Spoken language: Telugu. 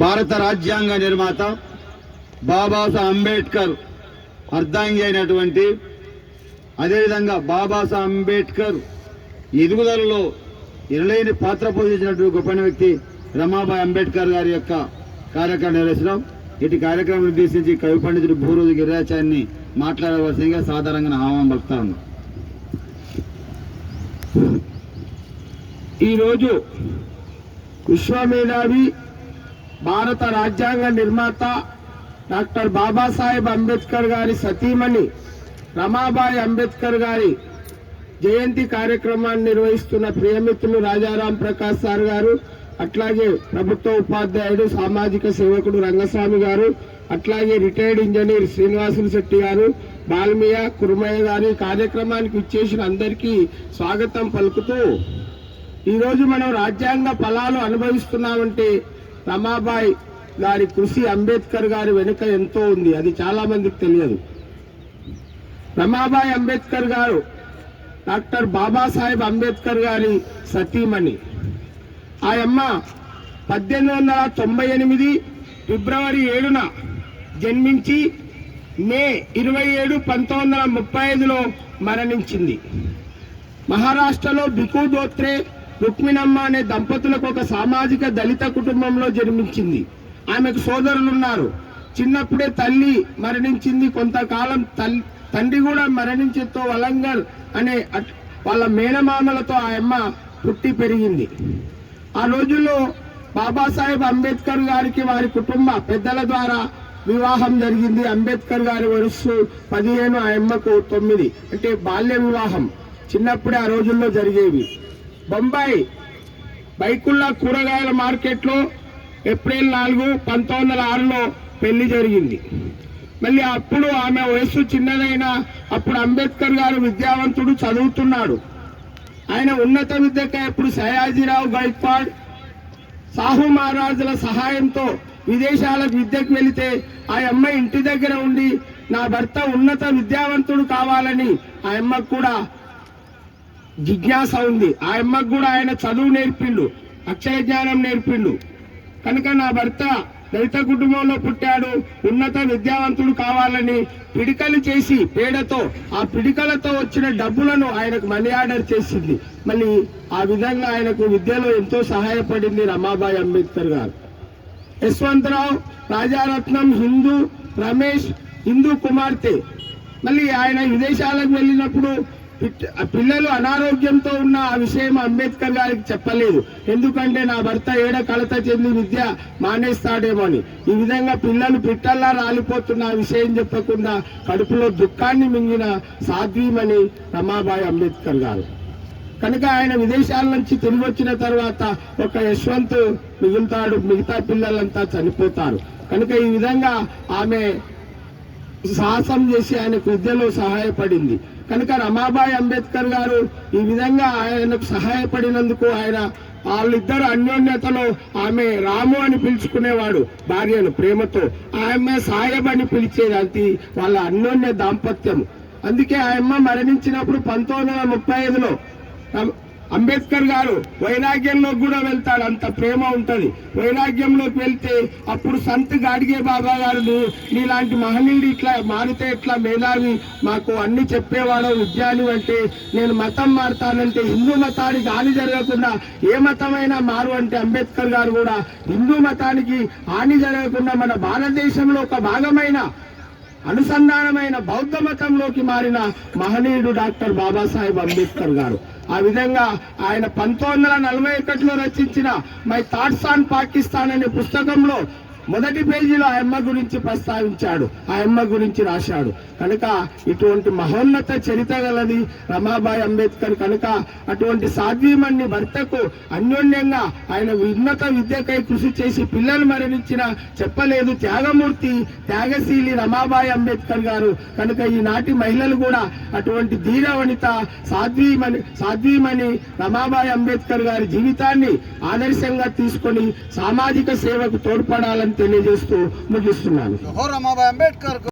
భారత రాజ్యాంగ నిర్మాత బాబాసాహెబ్ అంబేద్కర్ అర్ధాంగి అయినటువంటి అదేవిధంగా బాబాసాహెబ్ అంబేద్కర్ ఎదుగుదలలో ఇరలేని పాత్ర పోషించినటువంటి గొప్ప వ్యక్తి రమాబాయి అంబేద్కర్ గారి యొక్క కార్యక్రమం నిర్వహించడం ఇటు కార్యక్రమం ఉద్దేశించి కవి పండితుడు భూరోజు గిరిరాచార్యని మాట్లాడవలసిందిగా సాధారణంగా ఆహ్వానం పలుకుతా ఉన్నాం. ఈరోజు విశ్వమేధావి భారత రాజ్యాంగ నిర్మాత డాక్టర్ బాబాసాహెబ్ అంబేద్కర్ గారి సతీమణి రమాబాయి అంబేద్కర్ గారి జయంతి కార్యక్రమాన్ని నిర్వహిస్తున్న ప్రియమిత్రులు రాజారాం ప్రకాష్ సార్ గారు అట్లాగే ప్రభుత్వ ఉపాధ్యాయుడు సామాజిక సేవకుడు రంగస్వామి గారు అట్లాగే రిటైర్డ్ ఇంజనీర్ శ్రీనివాసులు శెట్టి గారు బాల్మియా కురుమయ్య గారి కార్యక్రమానికి ఇచ్చేసిన అందరికీ స్వాగతం పలుకుతూ ఈరోజు మనం రాజ్యాంగ ఫలాలు అనుభవిస్తున్నామంటే రమాబాయి గారి కృషి అంబేద్కర్ గారి వెనుక ఎంతో ఉంది అది చాలా మందికి తెలియదు. రమాబాయి అంబేద్కర్ గారు డాక్టర్ బాబాసాహెబ్ అంబేద్కర్ గారి సతీమణి. ఆ అమ్మ పద్దెనిమిది వందల తొంభై ఎనిమిది ఫిబ్రవరి ఏడున జన్మించి మే ఇరవై ఏడు పంతొమ్మిది వందల ముప్పై ఐదులో మరణించింది. మహారాష్ట్రలో బికు దోత్రే రుక్మిణమ్మ అనే దంపతులకు ఒక సామాజిక దళిత కుటుంబంలో జన్మించింది. ఆమెకు సోదరులున్నారు. చిన్నప్పుడే తల్లి మరణించింది. కొంతకాలం తల్లి తండ్రి కూడా మరణించేతో వలంగల్ అనే వాళ్ళ మేనమామలతో ఆ అమ్మ పుట్టి పెరిగింది. ఆ రోజుల్లో బాబాసాహెబ్ అంబేద్కర్ గారికి వారి కుటుంబ పెద్దల ద్వారా వివాహం జరిగింది. అంబేద్కర్ గారి వయస్సు పదిహేను ఆ అమ్మకు తొమ్మిది. అంటే బాల్య వివాహం. చిన్నప్పుడే ఆ రోజుల్లో జరిగేవి. బొంబాయి బైకుల్లా కూరగాయల మార్కెట్లో ఏప్రిల్ నాలుగు పంతొమ్మిది వందల ఆరులో పెళ్ళి జరిగింది. మళ్ళీ అప్పుడు ఆమె వయస్సు చిన్నదైనా అప్పుడు అంబేద్కర్ గారు విద్యావంతుడు చదువుతున్నాడు. ఆయన ఉన్నత విద్యకై అప్పుడు సయాజీరావు గైక్వాడ్. సాహు మహారాజుల సహాయంతో విదేశాలకు విద్యకు వెళితే ఆ అమ్మాయి ఇంటి దగ్గర ఉండి నా భర్త ఉన్నత విద్యావంతుడు కావాలని ఆ అమ్మకు కూడా జిజ్ఞాస ఉంది. ఆ అమ్మకు కూడా ఆయన చదువు నేర్పిండు అక్షర జ్ఞానం నేర్పిండు. కనుక నా భర్త దళిత కుటుంబంలో పుట్టాడు ఉన్నత విద్యావంతుడు కావాలని పిడికలు చేసి పేడతో ఆ పిడికలతో వచ్చిన డబ్బులను ఆయనకు మనీ ఆర్డర్ చేసింది. మళ్ళీ ఆ విధంగా ఆయనకు విద్యలో ఎంతో సహాయపడింది రమాబాయి అంబేద్కర్ గారు. యశ్వంతరావు రాజారత్నం హిందూ రమేష్ హిందూ కుమార్తె. మళ్ళీ ఆయన విదేశాలకు వెళ్ళినప్పుడు పిల్లలు అనారోగ్యంతో ఉన్న ఆ విషయం అంబేద్కర్ గారికి చెప్పలేదు. ఎందుకంటే నా భర్త ఏడ కలత చెంది విద్య మానేస్తాడేమో అని. ఈ విధంగా పిల్లలు పిట్టల్లా రాలిపోతున్న ఆ విషయం చెప్పకుండా కడుపులో దుఃఖాన్ని మింగిన సాధ్వీమని రమాబాయి అంబేద్కర్ గారు. కనుక ఆయన విదేశాల నుంచి తిరిగి వచ్చిన తర్వాత ఒక యశ్వంత్ మిగులుతాడు మిగతా పిల్లలంతా చనిపోతారు. కనుక ఈ విధంగా ఆమె సాహసం చేసి ఆయనకు విద్యలో సహాయపడింది. కనుక రమాబాయి అంబేద్కర్ గారు ఈ విధంగా ఆయనకు సహాయపడినందుకు ఆయన వాళ్ళిద్దరు అన్యోన్యతలో ఆమె రాము అని పిలుచుకునేవాడు. భార్యను ప్రేమతో ఆమె సాహెబ్ అని పిలిచేది అది వాళ్ళ అన్యోన్య దాంపత్యం. అందుకే ఆయమ్మ మరణించినప్పుడు పంతొమ్మిది వందల ముప్పై ఐదులో అంబేద్కర్ గారు వైరాగ్యంలో కూడా వెళ్తాడు అంత ప్రేమ ఉంటుంది. వైరాగ్యంలోకి వెళ్తే అప్పుడు సంత్ గాడిగే బాబా గారు నీలాంటి మహనీయుడు ఇట్లా మారితే ఎట్లా మేధావి? మాకు అన్ని చెప్పేవాడు ఉద్యాని అంటే నేను మతం మారుతానంటే హిందూ మతానికి హాని జరగకుండా ఏ మతమైనా మారు అంటే అంబేద్కర్ గారు కూడా హిందూ మతానికి హాని జరగకుండా మన భారతదేశంలో ఒక భాగమైన అనుసంధానమైన బౌద్ధ మతంలోకి మారిన మహనీయుడు డాక్టర్ బాబాసాహెబ్ అంబేద్కర్ గారు. ఆ విధంగా ఆయన పంతొమ్మిది వందల నలభై ఒకటిలో రచించిన మై థాట్స్ ఆన్ పాకిస్తాన్ అనే పుస్తకంలో మొదటి పేజీలో ఆ అమ్మ గురించి ప్రస్తావించాడు ఆ అమ్మ గురించి రాశాడు. కనుక ఇటువంటి మహోన్నత చరిత్ర గలది రమాబాయి అంబేద్కర్. కనుక అటువంటి సాధ్వీమణ్ణి భర్తకు అన్యోన్యంగా ఆయన ఉన్నత విద్యకై కృషి చేసి పిల్లలు మరణించిన చెప్పలేదు త్యాగమూర్తి త్యాగశీలి రమాబాయి అంబేద్కర్ గారు. కనుక ఈనాటి మహిళలు కూడా అటువంటి ధీర వనిత సాధ్వీమణి సాధ్వీమణి రమాబాయి అంబేద్కర్ గారి జీవితాన్ని ఆదర్శంగా తీసుకొని సామాజిక సేవకు తోడ్పడాలని తెలియజేస్తూ ముగిస్తున్నాను. అంబేద్కర్